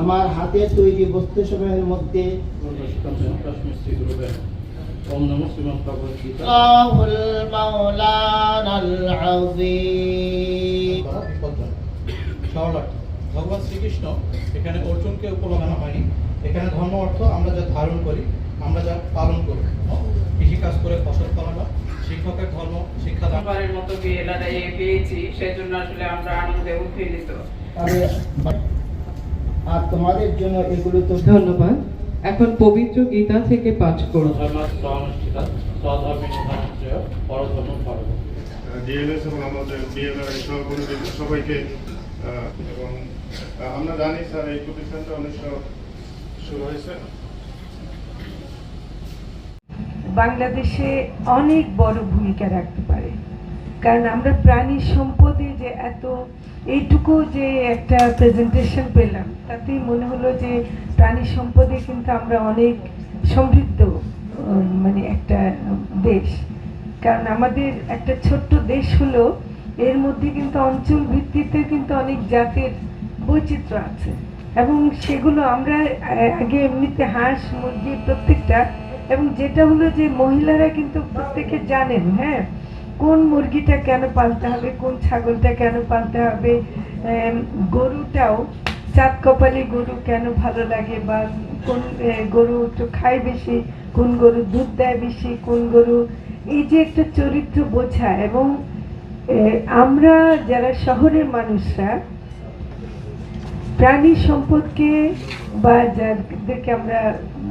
আমার হাতে তৈরি বস্তুসমূহের মধ্যে ভগবান শ্রীকৃষ্ণ এখানে অর্জুনকে উপলব্ধ হয়নি এখানে ধর্ম অর্থ আমরা যা ধারণ করি আমরা যা পালন করি। কৃষিকাজ করে ফসল ফলানো শিক্ষকের ধর্ম শিক্ষাদান প্রথমবারের মতো বিএলআরআই পেয়েছি সেজন্য আসলে আমরা আনন্দে তবে আর তোমাদের জন্য এগুলো তো ধন্যবাদ। এখন পবিত্র গীতা থেকে পাঠ করুন ডিএলএস এবং আমাদের বিএলআর সহকর্মীদের সবাইকে এবং আমরা জানি স্যার এই প্রতিষ্ঠানটা উনিশশো শুরু হয়েছে। বাংলাদেশে অনেক বড় ভূমিকা রাখতে পারে। কারণ আমরা প্রাণী সম্পদে যে এত, এইটুকু যে একটা প্রেজেন্টেশন পেলাম, তাতেই মনে হলো যে প্রাণী সম্পদে কিন্তু আমরা অনেক সমৃদ্ধ মানে একটা দেশ। কারণ আমাদের একটা ছোট্ট দেশ হলো, এর মধ্যে কিন্তু অঞ্চল ভিত্তিতে কিন্তু অনেক জাতের বৈচিত্র্য আছে। এবং সেগুলো আমরা আগে এমনিতে হাঁস, মুরগি প্রত্যেকটা, এবং যেটা হলো যে মহিলারা কিন্তু প্রত্যেকে জানেন হ্যাঁ? কোন মুরগিটা কেন পালতে হবে, কোন ছাগলটা কেন পালতে হবে গরুটাও, চাঁদ কপালি গরু কেন ভালো লাগে বা কোন গরু একটু খায় বেশি, কোন গরু দুধ দেয় বেশি, কোন গরু, এই যে একটা চরিত্র বোঝা এবং আমরা যারা শহরের মানুষরা, প্রাণী সম্পদকে বা যাদেরকে আমরা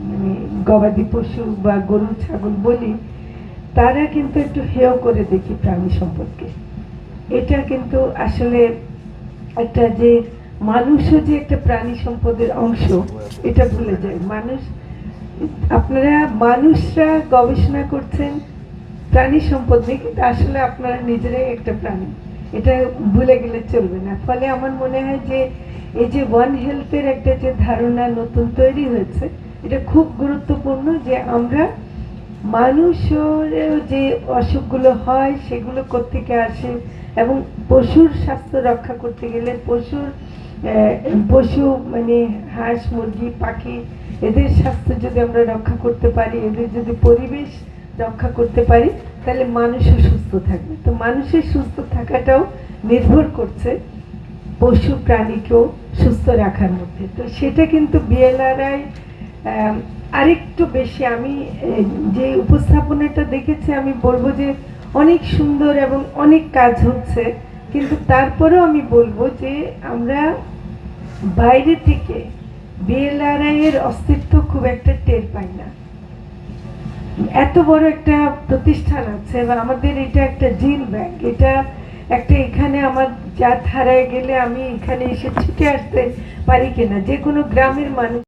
মানে গবাদি পশু বা গরু, ছাগল বলি তারা কিন্তু একটু হেয় করে দেখি প্রাণী সম্পদকে এটা কিন্তু আসলে একটা যে মানুষও যে একটা প্রাণী সম্পদের অংশ, এটা ভুলে যায়। মানুষ, আপনারা মানুষরা গবেষণা করছেন প্রাণী সম্পদ নিয়ে, কিন্তু আসলে আপনারা নিজেরাই একটা প্রাণী। এটা ভুলে গেলে চলবে না। ফলে আমার মনে হয় যে এই যে ওয়ান হেলথের একটা যে ধারণা নতুন তৈরি হয়েছে, এটা খুব গুরুত্বপূর্ণ যে আমরা মানুষের যে অসুখগুলো হয়, সেগুলো কোত্থেকে আসে? এবং পশুর স্বাস্থ্য রক্ষা করতে গেলে পশুর পশু মানে হাঁস, মুরগি, পাখি, এদের স্বাস্থ্য যদি আমরা রক্ষা করতে পারি, এদের যদি পরিবেশ রক্ষা করতে পারি, তাহলে মানুষও সুস্থ থাকবে। তো মানুষের সুস্থ থাকাটাও নির্ভর করছে পশু প্রাণীকেও সুস্থ রাখার মধ্যে। তো সেটা কিন্তু বিএলআরআই আরেকটু বেশি, আমি যে উপস্থাপনাটা দেখেছি, আমি বলব যে অনেক সুন্দর এবং অনেক কাজ হচ্ছে। কিন্তু তারপরেও আমি বলব যে আমরা বাইরে থেকে বিএলআরআই এর অস্তিত্ব খুব একটা টের পাই না। এত বড় একটা প্রতিষ্ঠান আছে এবং আমাদের এটা একটা জিন ব্যাংক, এটা একটা এখানে আমার জাত হারায় গেলে আমি এখানে এসে ছুটে আসতে পারি কিনা, যে কোনো গ্রামের মানুষ